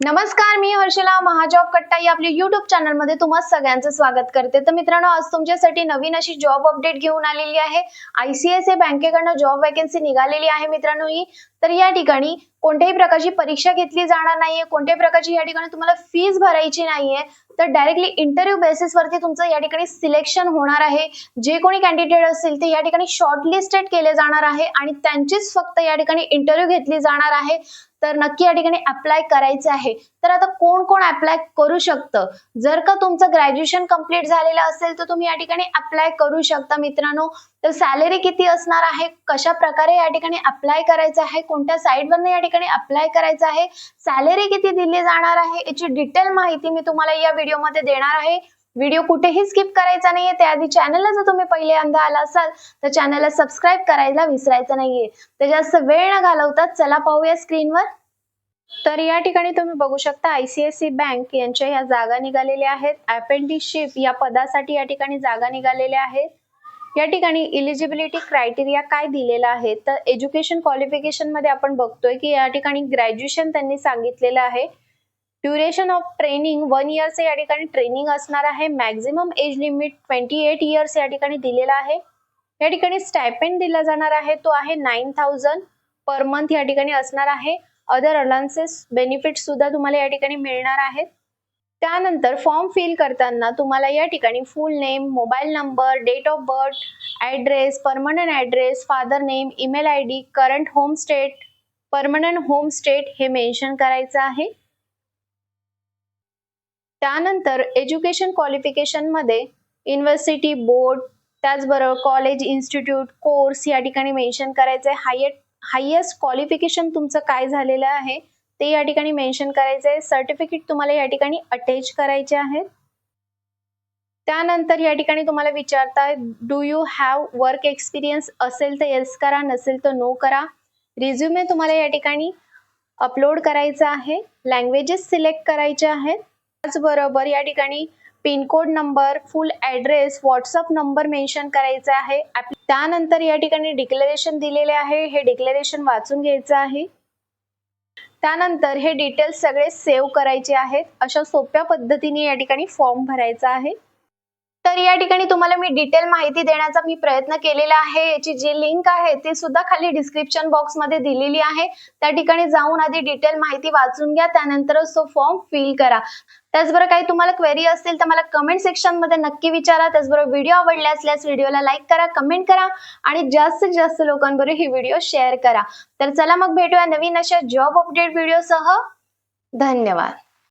नमस्कार मी हर्षला महाजॉब कट्टा या आपल्या युट्यूब चॅनलमध्ये तुम्हा सगळ्यांचं स्वागत करते. तर मित्रांनो आज तुमच्यासाठी नवीन अशी जॉब अपडेट घेऊन आलेली आहे. आयसीआयसीआय बँकेकडनं जॉब वॅकन्सी निघालेली आहे मित्रांनो ही तर या ठिकाणी कोणत्याही प्रकारची परीक्षा घेतली जाणार नाहीये. कोणत्याही प्रकारची या ठिकाणी तुम्हाला फीज भरायची नाहीये. तर डायरेक्टली इंटरव्ह्यू बेसिसवरती तुमचं या ठिकाणी सिलेक्शन होणार आहे. जे कोणी कॅन्डिडेट असतील ते या ठिकाणी शॉर्टलिस्टेड केले जाणार आहे आणि त्यांचीच फक्त या ठिकाणी इंटरव्ह्यू घेतली जाणार आहे. तर नक्की या ठिकाणी अप्लाय करायचं आहे. तर आता कोण कोण अप्लाय करू शकतं? जर का तुमचं ग्रॅज्युएशन कंप्लीट झालेलं असेल तर तुम्ही या ठिकाणी अप्लाय करू शकता मित्रांनो. तर सॅलरी किती असणार आहे? कशा प्रकारे या ठिकाणी अप्लाय करायचं आहे? कोणत्या साईटवरनं या ठिकाणी अप्लाय करायचं आहे? सॅलरी किती दिली जाणार आहे? याची डिटेल माहिती मी तुम्हाला या व्हिडिओमध्ये देणार आहे. व्हिडिओ कुठेही स्किप करायचा नाहीये. त्याआधी चॅनलला जर तुम्ही पहिल्यांदा आला असाल तर चॅनलला सबस्क्राईब करायला विसरायचं नाहीये. तर जास्त वेळ न घालवतात चला पाहूया स्क्रीनवर तर या ठिकाणी तुम्ही बघू शकता आयसीआयसी बँक यांच्या या जागा निघालेल्या आहेत. अपेंटिसशिप या पदासाठी या ठिकाणी जागा निघालेल्या आहेत. या ठिकाणी इलिजिबिलिटी क्रायटेरिया काय दिलेला आहे? तर एज्युकेशन क्वालिफिकेशनमध्ये आपण बघतोय की या ठिकाणी ग्रॅज्युएशन त्यांनी सांगितलेलं आहे. ड्युरेशन ऑफ ट्रेनिंग वन इयरचे या ठिकाणी ट्रेनिंग असणार आहे. Maximum age limit twenty eight years या ठिकाणी दिलेला आहे. या ठिकाणी स्टायपेंड दिला जाणार आहे. तो आहे नाईन थाउजंड पर मंथ या ठिकाणी असणार आहे. अदर अलाउन्सेस बेनिफिट सुद्धा तुम्हाला या ठिकाणी मिळणार आहेत. त्यानंतर फॉर्म फिल करताना तुम्हाला या ठिकाणी full name mobile number date of birth address permanent address father name email I D current home state permanent home state हे मेन्शन करायचं आहे. त्यानंतर एज्युकेशन क्वालिफिकेशनमध्ये युनिव्हर्सिटी बोर्ड त्याचबरोबर कॉलेज इन्स्टिट्यूट कोर्स या ठिकाणी मेन्शन करायचं हायट हायेस्ट क्वालिफिकेशन तुमचं काय झालेलं आहे ते या ठिकाणी मेन्शन आहे सर्टिफिकेट तुम्हाला या ठिकाणी अटॅच करायचे आहेत. त्यानंतर या ठिकाणी तुम्हाला विचारताय do you have work experience असेल तर येस करा नसेल तर नो करा. रिझ्युमे तुम्हाला या ठिकाणी अपलोड करायचा आहे. लँग्वेजेस सिलेक्ट करायचे आहेत. त्याचबरोबर या ठिकाणी pincode number full address WhatsApp number mention करायचा आहे. त्यानंतर या ठिकाणी डिक्लेरेशन दिलेले आहे. हे डिक्लेरेशन वाचून घ्यायचं आहे. त्यानंतर हे डिटेल्स सगळे सेव्ह करायचे आहेत. अशा सोप्या पद्धतीने या ठिकाणी फॉर्म भरायचा आहे. तर या ठिकाणी तुम्हाला मी डिटेल माहिती देण्याचा मी प्रयत्न केलेला आहे. याची जी लिंक आहे ती सुद्धा खाली डिस्क्रिप्शन बॉक्समध्ये दिलेली आहे. त्या ठिकाणी जाऊन आधी डिटेल माहिती वाचून घ्या त्यानंतरच तो फॉर्म फिल करा. त्याचबरोबर काही तुम्हाला क्वेरी असतील तर मला कमेंट सेक्शनमध्ये नक्की विचारा. त्याचबरोबर व्हिडिओ आवडले असल्यास व्हिडिओला लाईक करा कमेंट करा आणि जास्तीत जास्त लोकांबरोबर ही व्हिडिओ शेअर करा. तर चला मग भेटूया नवीन अशा जॉब अपडेट व्हिडिओसह धन्यवाद.